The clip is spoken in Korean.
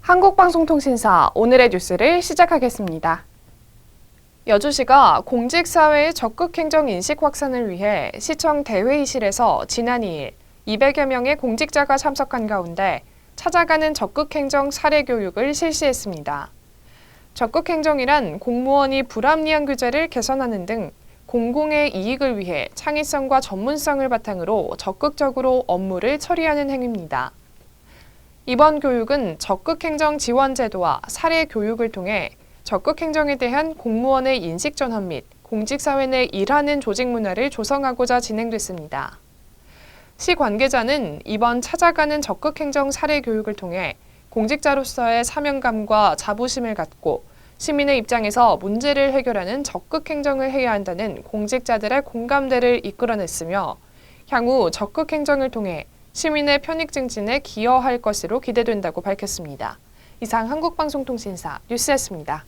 한국방송통신사 오늘의 뉴스를 시작하겠습니다. 여주시가 공직사회의 적극행정 인식 확산을 위해 시청 대회의실에서 지난 2일 200여 명의 공직자가 참석한 가운데 찾아가는 적극행정 사례 교육을 실시했습니다. 적극 행정이란 공무원이 불합리한 규제를 개선하는 등 공공의 이익을 위해 창의성과 전문성을 바탕으로 적극적으로 업무를 처리하는 행위입니다. 이번 교육은 적극행정 지원 제도와 사례 교육을 통해 적극행정에 대한 공무원의 인식 전환 및 공직사회 내 일하는 조직 문화를 조성하고자 진행됐습니다. 시 관계자는 이번 찾아가는 적극행정 사례 교육을 통해 공직자로서의 사명감과 자부심을 갖고 시민의 입장에서 문제를 해결하는 적극 행정을 해야 한다는 공직자들의 공감대를 이끌어냈으며 향후 적극 행정을 통해 시민의 편익 증진에 기여할 것으로 기대된다고 밝혔습니다. 이상 한국방송통신사 뉴스였습니다.